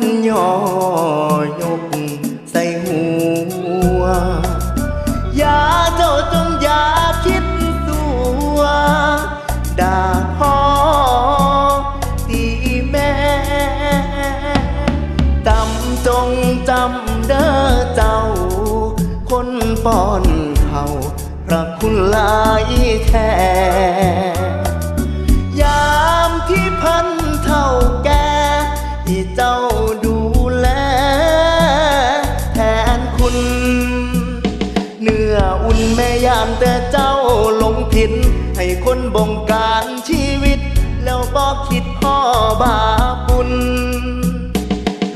นย่อยกใส่หัว อย่าเจ้าจงอย่าคิดตัวด่าพ่อตีแม่จำจงจำเด้อเจ้า คนป้อนเขาพระคุณหลายแท้ อุ่นแม่ยานแต่เจ้าลงผิดให้คนบงการชีวิต แล้วบอกคิดพ่อบาปุญ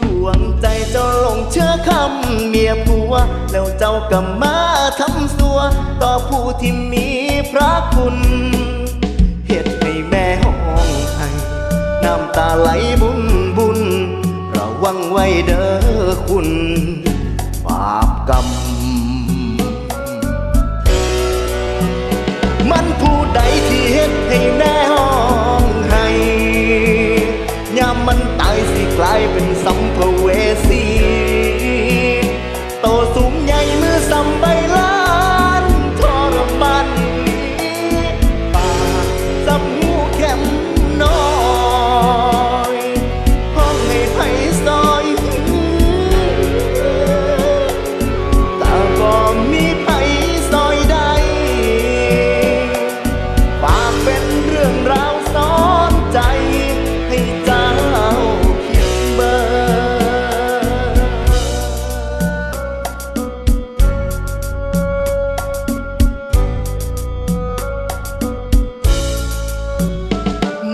ดวงใจเจ้าลงเชื่อคำเมียผัว แล้วเจ้าก็มาทำสัว ต่อผู้ที่มีพระคุณเหตุให้แม่ห้องไห้น้ำตาไหลบุญบุญระวังไว้เด้อคุณ บาปกรรม ที่เ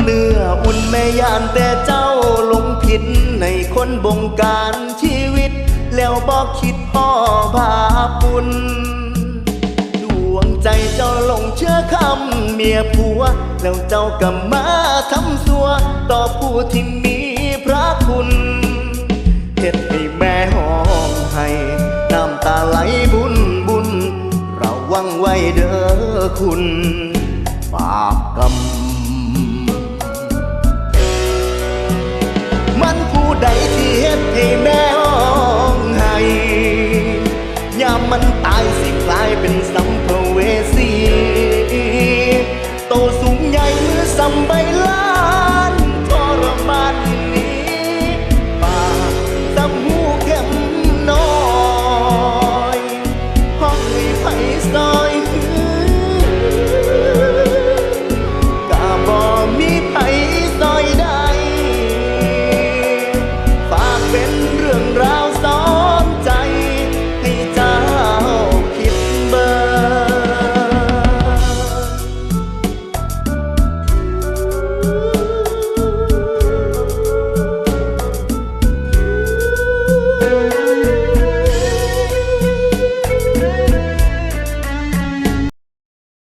เนื้ออุ่นแม่ยานแต่เจ้าหลงผิดในคนบงการชีวิต แล้วบอกคิดพ่อบาปุญดวงใจเจ้าหลงเชื่อคำเมียผัว แล้วเจ้าก็มาทำสัว ต่อผู้ที่มีพระคุณเหตุให้แม่ห้องให้น้ำตาไหลบุญบุญระวังไว้เด้อคุณ บาปกรรม สูงใหญ่มือสำใบลา